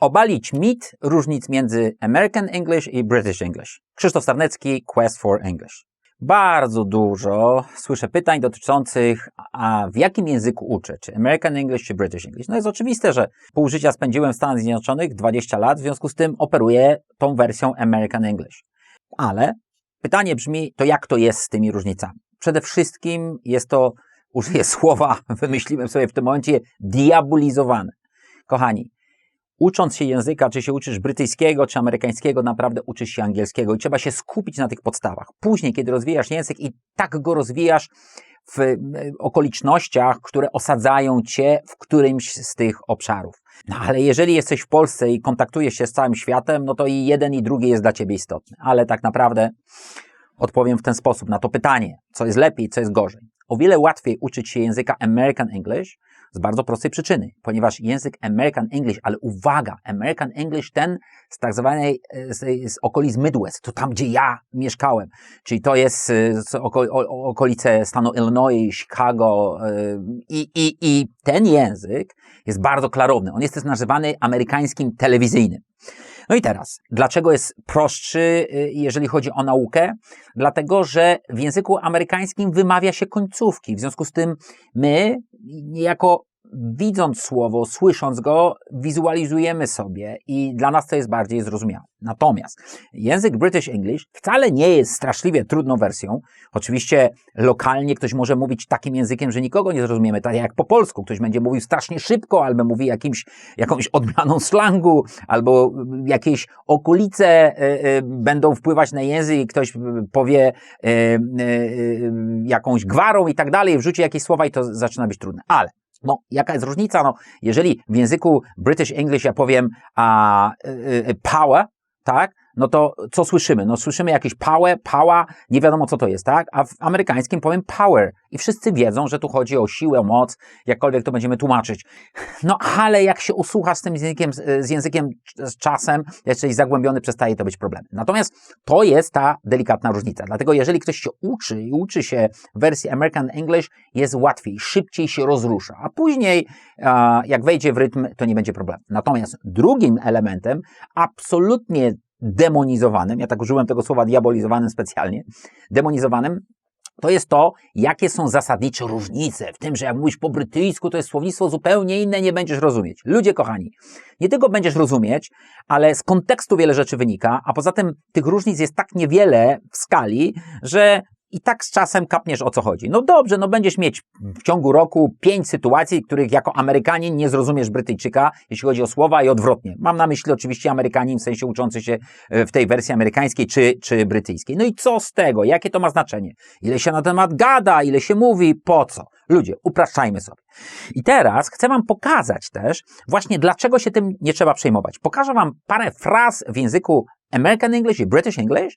obalić mit różnic między American English i British English. Krzysztof Starnecki, Quest for English. Bardzo dużo słyszę pytań dotyczących, a w jakim języku uczę, czy American English, czy British English. No jest oczywiste, że pół życia spędziłem w Stanach Zjednoczonych, 20 lat, w związku z tym operuję tą wersją American English. Ale pytanie brzmi, to jak to jest z tymi różnicami? Przede wszystkim jest to, użyję słowa, wymyśliłem sobie w tym momencie, diabolizowane. Kochani, ucząc się języka, czy się uczysz brytyjskiego, czy amerykańskiego, naprawdę uczysz się angielskiego i trzeba się skupić na tych podstawach. Później, kiedy rozwijasz język i tak go rozwijasz w e, okolicznościach, które osadzają cię w którymś z tych obszarów. No ale jeżeli jesteś w Polsce i kontaktujesz się z całym światem, no to i jeden i drugi jest dla ciebie istotny. Ale tak naprawdę odpowiem w ten sposób na to pytanie, co jest lepiej, co jest gorzej. O wiele łatwiej uczyć się języka American English, z bardzo prostej przyczyny, ponieważ język American English, ale uwaga, American English ten z tak zwanej, e, z, z okolic Midwest, to tam, gdzie ja mieszkałem, czyli to jest e, oko, o, okolice stanu Illinois, Chicago e, i, i, i ten język jest bardzo klarowny. On jest też nazywany amerykańskim telewizyjnym. No i teraz, dlaczego jest prostszy, jeżeli chodzi o naukę? Dlatego, że w języku amerykańskim wymawia się końcówki. W związku z tym my, niejako widząc słowo, słysząc go, wizualizujemy sobie i dla nas to jest bardziej zrozumiałe. Natomiast język British English wcale nie jest straszliwie trudną wersją. Oczywiście lokalnie ktoś może mówić takim językiem, że nikogo nie zrozumiemy, tak jak po polsku. Ktoś będzie mówił strasznie szybko, albo mówi jakimś, jakąś odmianą slangu, albo jakieś okolice y, y, będą wpływać na język ktoś powie y, jakąś gwarą i tak dalej, wrzuci jakieś słowa i to zaczyna być trudne. Ale no, jaka jest różnica? No, jeżeli w języku British English ja powiem a, y, y, power, tak? No to co słyszymy? No słyszymy jakieś power, power, nie wiadomo co to jest, tak? A w amerykańskim powiem power i wszyscy wiedzą, że tu chodzi o siłę, moc, jakkolwiek to będziemy tłumaczyć. No ale jak się usłucha z tym językiem, z językiem z czasem, jesteś zagłębiony, przestaje to być problem. Natomiast to jest ta delikatna różnica. Dlatego jeżeli ktoś się uczy i uczy się wersji American English, jest łatwiej, szybciej się rozrusza, a później jak wejdzie w rytm, to nie będzie problemu. Natomiast drugim elementem, absolutnie demonizowanym, ja tak użyłem tego słowa diabolizowanym specjalnie, demonizowanym, to jest to, jakie są zasadnicze różnice w tym, że jak mówisz po brytyjsku, to jest słownictwo zupełnie inne, nie będziesz rozumieć. Ludzie kochani, nie tylko będziesz rozumieć, ale z kontekstu wiele rzeczy wynika, a poza tym tych różnic jest tak niewiele w skali, że i tak z czasem kapniesz o co chodzi. No dobrze, no będziesz mieć w ciągu roku pięć sytuacji, których jako Amerykanin nie zrozumiesz Brytyjczyka, jeśli chodzi o słowa i odwrotnie. Mam na myśli oczywiście Amerykanin w sensie uczący się e, w tej wersji amerykańskiej czy, czy brytyjskiej. No i co z tego? Jakie to ma znaczenie? Ile się na temat gada, ile się mówi, po co? Ludzie, upraszczajmy sobie. I teraz chcę Wam pokazać też właśnie dlaczego się tym nie trzeba przejmować. Pokażę Wam parę fraz w języku American English i British English,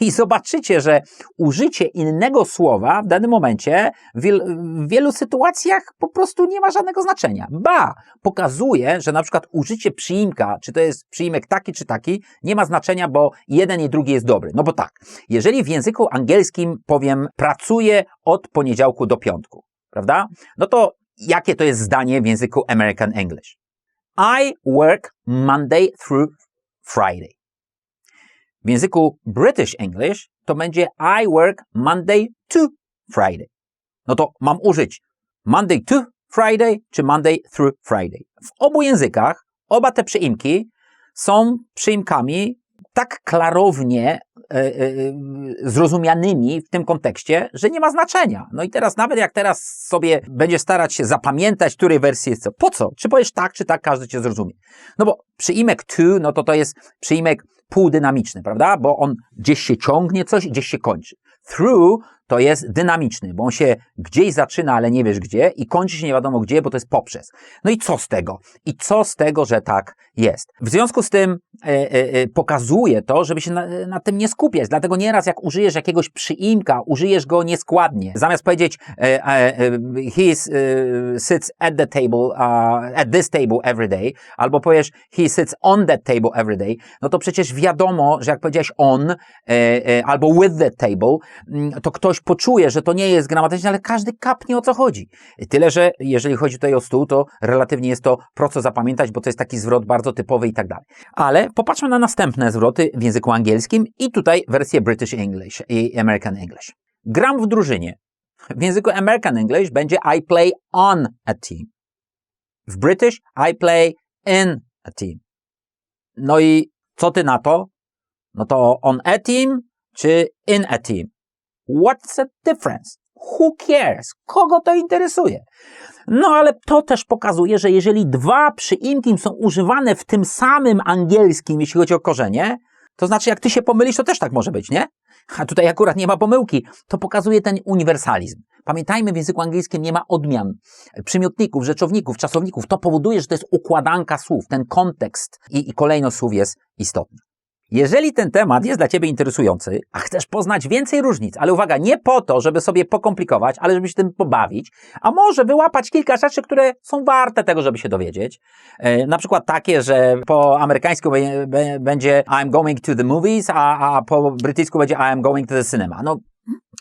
i zobaczycie, że użycie innego słowa w danym momencie w, wielu sytuacjach po prostu nie ma żadnego znaczenia. Ba, pokazuje, że na przykład użycie przyimka, czy to jest przyimek taki czy taki, nie ma znaczenia, bo jeden i drugi jest dobry. No bo tak, jeżeli w języku angielskim powiem pracuję od poniedziałku do piątku, prawda? No to jakie to jest zdanie w języku American English? I work Monday through Friday. W języku British English to będzie I work Monday to Friday. No to mam użyć Monday to Friday czy Monday through Friday. W obu językach oba te przyimki są przyimkami tak klarownie e, e, zrozumianymi w tym kontekście, że nie ma znaczenia. No i teraz nawet jak teraz sobie będziesz starać się zapamiętać, której wersji jest co, po co? Czy powiesz tak, czy tak, każdy cię zrozumie. No bo przyimek to, no to to jest przyimek półdynamiczny, prawda? Bo on gdzieś się ciągnie coś, gdzieś się kończy. Through to jest dynamiczny, bo on się gdzieś zaczyna, ale nie wiesz gdzie i kończy się nie wiadomo gdzie, bo to jest poprzez. No i co z tego? I co z tego, że tak jest? W związku z tym e, e, e pokazuje to, żeby się na, na, tym nie skupiać. Dlatego nieraz jak użyjesz jakiegoś przyimka, użyjesz go nieskładnie. Zamiast powiedzieć he is, sits at the table, uh, at this table every day, albo powiesz he sits on that table every day, no to przecież wiadomo, że jak powiedziałeś on albo with the table, mm, to ktoś poczuje, że to nie jest gramatyczne, ale każdy kapnie o co chodzi. Tyle, że jeżeli chodzi tutaj o stół, to relatywnie jest to prosto zapamiętać, bo to jest taki zwrot bardzo typowy i tak dalej. Ale popatrzmy na następne zwroty w języku angielskim i tutaj wersję British English i American English. Gram w drużynie. W języku American English będzie I play on a team. W British I play in a team. No i co ty na to? No to on a team czy in a team? What's the difference? Who cares? Kogo to interesuje? No ale to też pokazuje, że jeżeli dwa przyimki są używane w tym samym angielskim, jeśli chodzi o korzenie, to znaczy jak ty się pomylisz, to też tak może być, nie? A tutaj akurat nie ma pomyłki. To pokazuje ten uniwersalizm. Pamiętajmy, w języku angielskim nie ma odmian przymiotników, rzeczowników, czasowników. To powoduje, że to jest układanka słów. Ten kontekst i, i kolejność słów jest istotny. Jeżeli ten temat jest dla Ciebie interesujący, a chcesz poznać więcej różnic, ale uwaga, nie po to, żeby sobie pokomplikować, ale żeby się tym pobawić, a może wyłapać kilka rzeczy, które są warte tego, żeby się dowiedzieć. E, na przykład takie, że po amerykańsku będzie I'm going to the movies, a, a po brytyjsku będzie I'm going to the cinema. No, okej.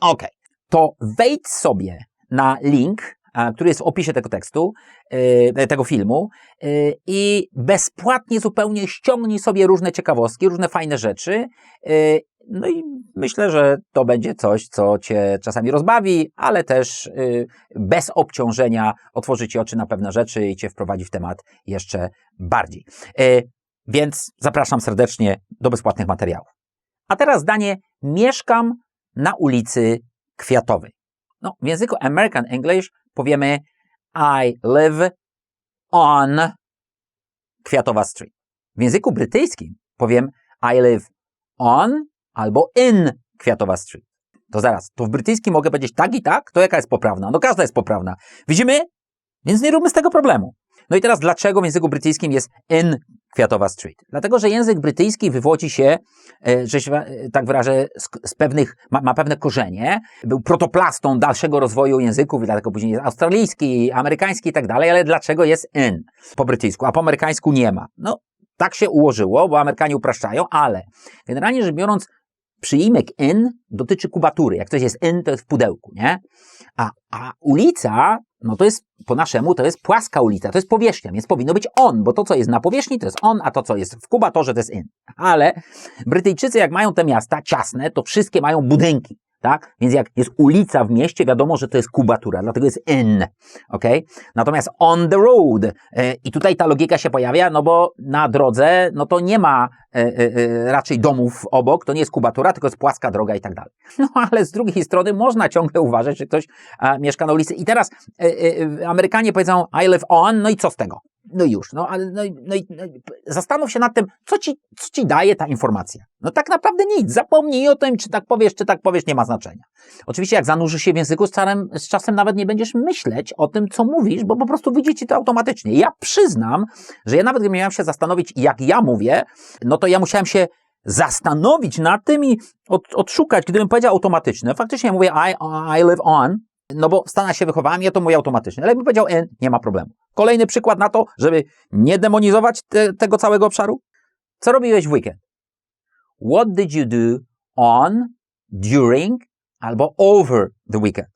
Okay. To wejdź sobie na link który jest w opisie tego tekstu, e, tego filmu e, i bezpłatnie zupełnie ściągnij sobie różne ciekawostki, różne fajne rzeczy. E, no i myślę, że to będzie coś, co Cię czasami rozbawi, ale też bez obciążenia otworzy Ci oczy na pewne rzeczy i Cię wprowadzi w temat jeszcze bardziej. Więc zapraszam serdecznie do bezpłatnych materiałów. A teraz zdanie mieszkam na ulicy Kwiatowej. No, w języku American English powiemy I live on Kwiatowa Street. W języku brytyjskim powiem I live on albo in Kwiatowa Street. To zaraz, to w brytyjskim mogę powiedzieć tak i tak, to jaka jest poprawna? No każda jest poprawna. Widzimy? Więc nie róbmy z tego problemu. No i teraz dlaczego w języku brytyjskim jest in Kwiatowa Street? Dlatego, że język brytyjski wywodzi się, e, że się e, tak wyrażę, z, pewnych, ma, ma, pewne korzenie, był protoplastą dalszego rozwoju języków dlatego później jest australijski, amerykański i tak dalej, ale dlaczego jest in po brytyjsku, a po amerykańsku nie ma? No, tak się ułożyło, bo Amerykanie upraszczają, ale generalnie rzecz biorąc, przyimek in dotyczy kubatury. Jak coś jest in, to jest w pudełku, nie? A, a ulica, no to jest po naszemu, to jest płaska ulica, to jest powierzchnia, więc powinno być on, bo to, co jest na powierzchni, to jest on, a to, co jest w kubatorze, to jest in. Ale Brytyjczycy, jak mają te miasta ciasne, to wszystkie mają budynki tak? Więc jak jest ulica w mieście, wiadomo, że to jest kubatura, dlatego jest in, ok? Natomiast on the road e, i tutaj ta logika się pojawia, no bo na drodze, no to nie ma e, e, raczej domów obok, to nie jest kubatura, tylko jest płaska droga i tak dalej. No ale z drugiej strony można ciągle uważać, że ktoś mieszka na ulicy. I teraz Amerykanie powiedzą I live on, no i co z tego? No już, no, ale no, no, no, zastanów się nad tym, co ci, co ci daje ta informacja. No tak naprawdę nic. Zapomnij o tym, czy tak powiesz, czy tak powiesz, nie ma znaczenia. Oczywiście jak zanurzysz się w języku, z czasem, z czasem nawet nie będziesz myśleć o tym, co mówisz, bo po prostu wyjdzie ci to automatycznie. Ja przyznam, że ja nawet gdy miałem się zastanowić, jak ja mówię, no to ja musiałem się zastanowić nad tym i od, odszukać, gdybym powiedział automatyczne. Faktycznie ja mówię I, I live on, no bo w Stanach się wychowałem, ja to mówię automatycznie. Ale jakbym powiedział N, nie ma problemu. Kolejny przykład na to, żeby nie demonizować te, tego całego obszaru. Co robiłeś w weekend? What did you do on, during albo over the weekend?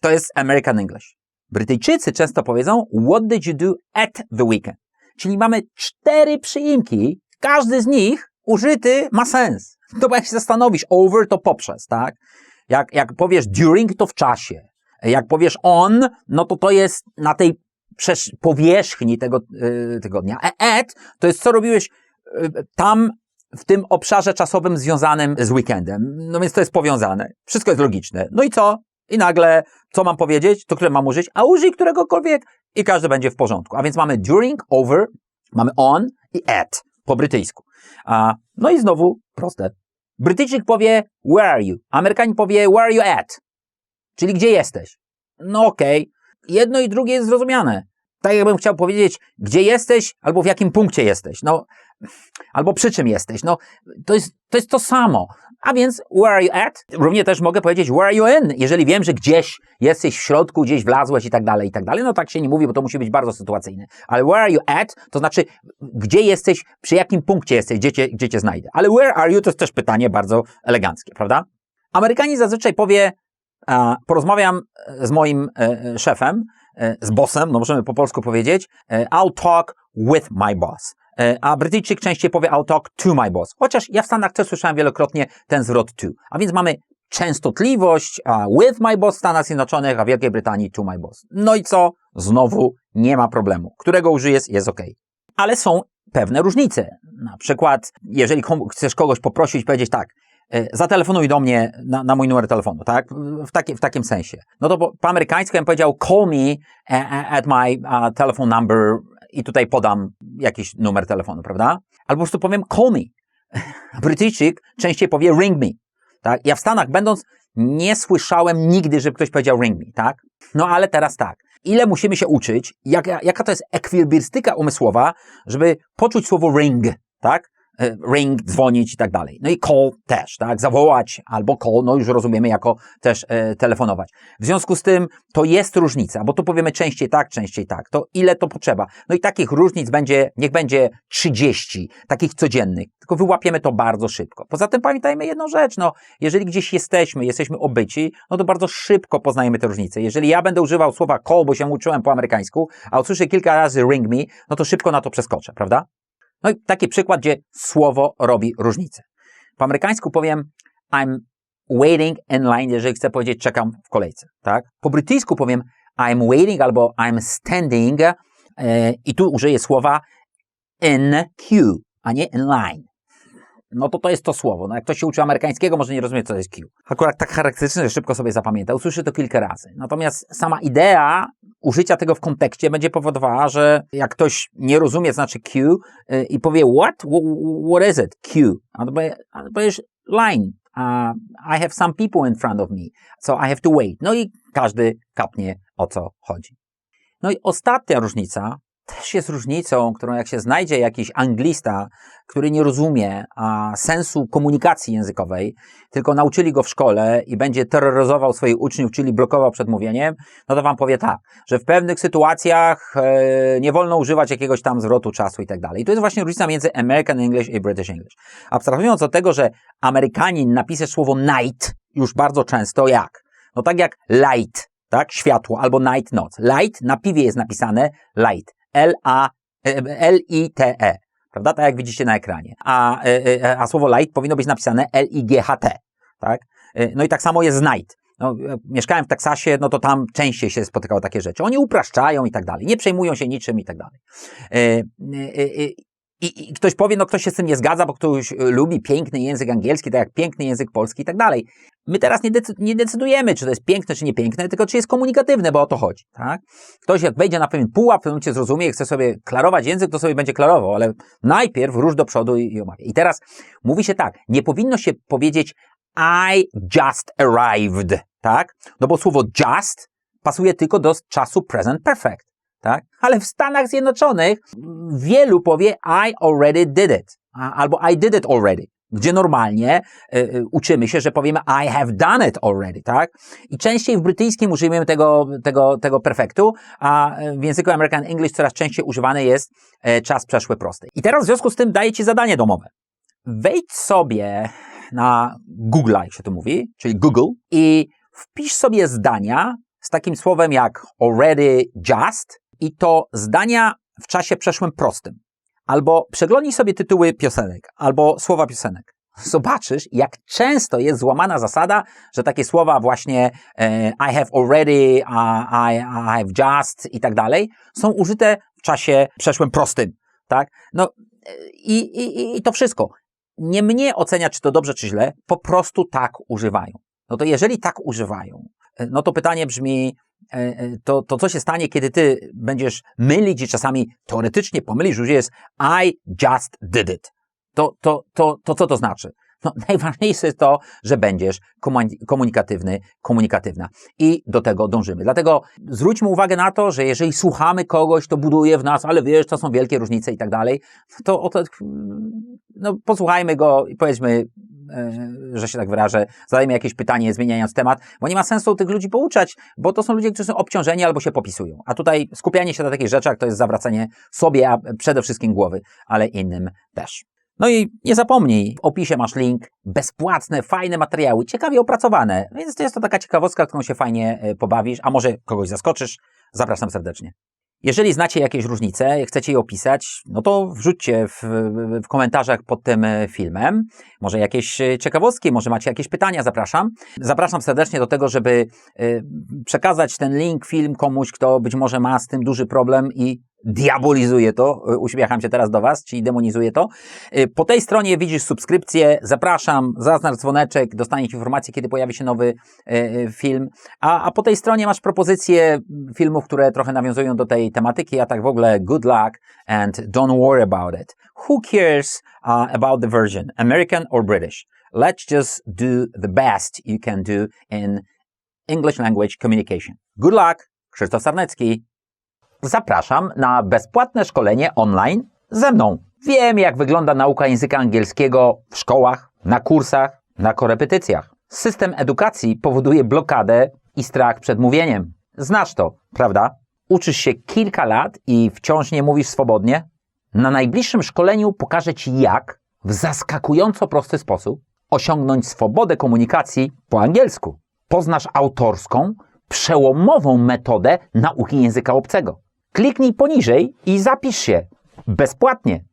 To jest American English. Brytyjczycy często powiedzą What did you do at the weekend? Czyli mamy cztery przyimki, każdy z nich użyty ma sens. To bo jak się zastanowisz, over to poprzez, tak? Jak, jak powiesz during, to w czasie. Jak powiesz on, no to to jest na tej powierzchni tego yy, tygodnia. At to jest co robiłeś yy, tam w tym obszarze czasowym związanym z weekendem. No więc to jest powiązane. Wszystko jest logiczne. No i co? I nagle, co mam powiedzieć, to które mam użyć, a użyj któregokolwiek i każdy będzie w porządku. A więc mamy during, over, mamy on i at po brytyjsku. A, no i znowu proste. Brytyjczyk powie where are you? Amerykanin powie where are you at? Czyli gdzie jesteś? No okej. Okay. Jedno i drugie jest zrozumiane. Tak jakbym chciał powiedzieć, gdzie jesteś, albo w jakim punkcie jesteś. No, albo przy czym jesteś. No, to jest, to jest to samo. A więc, where are you at? Równie też mogę powiedzieć, where are you in? Jeżeli wiem, że gdzieś jesteś w środku, gdzieś wlazłeś i tak dalej, i tak dalej. No tak się nie mówi, bo to musi być bardzo sytuacyjne. Ale where are you at? To znaczy, gdzie jesteś, przy jakim punkcie jesteś, gdzie cię, gdzie cię znajdę. Ale where are you? To jest też pytanie bardzo eleganckie, prawda? Amerykanin zazwyczaj powie, porozmawiam e, z moim e, e, szefem, z bossem, no możemy po polsku powiedzieć, I'll talk with my boss. A Brytyjczyk częściej powie I'll talk to my boss. Chociaż ja w Stanach też słyszałem wielokrotnie ten zwrot to. A więc mamy częstotliwość with my boss w Stanach Zjednoczonych, a w Wielkiej Brytanii to my boss. No i co? Znowu nie ma problemu. Którego użyjesz, jest ok. Ale są pewne różnice. Na przykład, jeżeli chcesz kogoś poprosić, powiedzieć tak, zatelefonuj do mnie na, na mój numer telefonu, tak? W, taki, w takim sensie. No to po, po amerykańsku bym powiedział call me a- a- at my telephone number i tutaj podam jakiś numer telefonu, prawda? Albo po prostu powiem call me. Brytyjczyk częściej powie ring me. Tak? Ja w Stanach będąc nie słyszałem nigdy, żeby ktoś powiedział ring me, tak? No ale teraz tak. Ile musimy się uczyć, jaka, jaka to jest ekwilibrystyka umysłowa, żeby poczuć słowo ring, tak? E, Ring, dzwonić i tak dalej. No i call też, tak? Zawołać albo call, no już rozumiemy jako też e, telefonować. W związku z tym to jest różnica, bo tu powiemy częściej tak, częściej tak. To ile to potrzeba? No i takich różnic będzie, niech będzie 30, takich codziennych. Tylko wyłapiemy to bardzo szybko. Poza tym pamiętajmy jedną rzecz, no, jeżeli gdzieś jesteśmy, jesteśmy obyci, no to bardzo szybko poznajemy te różnice. Jeżeli ja będę używał słowa call, bo się uczyłem po amerykańsku, a usłyszę kilka razy ring me, no to szybko na to przeskoczę, prawda? No i taki przykład, gdzie słowo robi różnicę. Po amerykańsku powiem I'm waiting in line, jeżeli chcę powiedzieć czekam w kolejce, tak? Po brytyjsku powiem I'm waiting albo I'm standing e, i tu użyję słowa in queue, a nie in line. No to to jest to słowo. No jak ktoś się uczy amerykańskiego, może nie rozumie, co to jest queue. Akurat tak charakterystyczne, że szybko sobie zapamięta. Usłyszy to kilka razy. Natomiast sama idea użycia tego w kontekście będzie powodowała, że jak ktoś nie rozumie, znaczy queue y, i powie what? Wh- What is it? Queue. A to powie- a to powiesz line. Uh, I have some people in front of me, so I have to wait. No i każdy kapnie o co chodzi. No i ostatnia różnica też jest różnicą, którą jak się znajdzie jakiś anglista, który nie rozumie a, sensu komunikacji językowej, tylko nauczyli go w szkole i będzie terroryzował swoich uczniów, czyli blokował przed mówieniem, no to wam powie tak, że w pewnych sytuacjach e, nie wolno używać jakiegoś tam zwrotu czasu i tak dalej. I to jest właśnie różnica między American English i British English. Abstrahując od tego, że Amerykanin napisze słowo night już bardzo często jak? No tak jak light, tak? Światło, albo night, noc. Light na piwie jest napisane light. L-A, e, L-I-T-E. Prawda? Tak jak widzicie na ekranie. A, e, e, a słowo light powinno być napisane L-I-G-H-T. Tak? E, No i tak samo jest night. No, e, mieszkałem w Teksasie, no to tam częściej się spotykało takie rzeczy. Oni upraszczają i tak dalej. Nie przejmują się niczym i tak dalej. I, I ktoś powie, no ktoś się z tym nie zgadza, bo ktoś e, lubi piękny język angielski, tak jak piękny język polski i tak dalej. My teraz nie, decy- nie decydujemy, czy to jest piękne, czy nie piękne, tylko czy jest komunikatywne, bo o to chodzi. Tak? Ktoś jak wejdzie na pewien pułap, w pewnym momencie zrozumie i chce sobie klarować język, to sobie będzie klarował, ale najpierw rusz do przodu i, i omawia. I teraz mówi się tak, nie powinno się powiedzieć I just arrived, tak? No bo słowo just pasuje tylko do czasu present perfect, tak? Ale w Stanach Zjednoczonych wielu powie I already did it, albo I did it already. Gdzie normalnie y, uczymy się, że powiemy I have done it already, tak? I częściej w brytyjskim użyjemy tego, tego, tego perfektu, a w języku American English coraz częściej używany jest e, czas przeszły prosty. I teraz w związku z tym daję Ci zadanie domowe. Wejdź sobie na Google, jak się to mówi, czyli Google i wpisz sobie zdania z takim słowem jak already just i to zdania w czasie przeszłym prostym. Albo przeglądnij sobie tytuły piosenek, albo słowa piosenek. Zobaczysz, jak często jest złamana zasada, że takie słowa właśnie e, I have already, uh, I, I have just i tak dalej są użyte w czasie przeszłym prostym, tak? No e, i, i, i to wszystko. Nie mnie ocenia, czy to dobrze, czy źle, po prostu tak używają. No to jeżeli tak używają, e, no to pytanie brzmi, to, to co się stanie, kiedy ty będziesz mylić i czasami teoretycznie pomylisz, już jest I just did it. To, to, to, to co to znaczy? No, najważniejsze jest to, że będziesz komuni- komunikatywny, komunikatywna. I do tego dążymy. Dlatego zwróćmy uwagę na to, że jeżeli słuchamy kogoś, to buduje w nas, ale wiesz, to są wielkie różnice i tak dalej, to, oto, no, posłuchajmy go i powiedzmy, e, że się tak wyrażę, zadajmy jakieś pytanie, zmieniając temat, bo nie ma sensu tych ludzi pouczać, bo to są ludzie, którzy są obciążeni albo się popisują. A tutaj skupianie się na takich rzeczach to jest zawracanie sobie, a przede wszystkim głowy, ale innym też. No i nie zapomnij, w opisie masz link, bezpłatne, fajne materiały, ciekawie opracowane, więc to jest to taka ciekawostka, którą się fajnie e, pobawisz, a może kogoś zaskoczysz. Zapraszam serdecznie. Jeżeli znacie jakieś różnice, chcecie je opisać, no to wrzućcie w, w komentarzach pod tym e, filmem. Może jakieś e, ciekawostki, może macie jakieś pytania, zapraszam. Zapraszam serdecznie do tego, żeby e, przekazać ten link, film komuś, kto być może ma z tym duży problem i diabolizuje to, e, uśmiecham się teraz do Was, czyli demonizuje to. E, Po tej stronie widzisz subskrypcję, zapraszam, zaznacz dzwoneczek, dostaniesz informację, kiedy pojawi się nowy e, film, a, a po tej stronie masz propozycje filmów, które trochę nawiązują do tej tematyki, a tak w ogóle good luck and don't worry about it. Who cares uh, about the version, American or British? Let's just do the best you can do in English language communication. Good luck! Krzysztof Sarnecki. Zapraszam na bezpłatne szkolenie online ze mną. Wiem, jak wygląda nauka języka angielskiego w szkołach, na kursach, na korepetycjach. System edukacji powoduje blokadę i strach przed mówieniem. Znasz to, prawda? Uczysz się kilka lat i wciąż nie mówisz swobodnie? Na najbliższym szkoleniu pokażę Ci, jak w zaskakująco prosty sposób osiągnąć swobodę komunikacji po angielsku. Poznasz autorską, przełomową metodę nauki języka obcego. Kliknij poniżej i zapisz się bezpłatnie.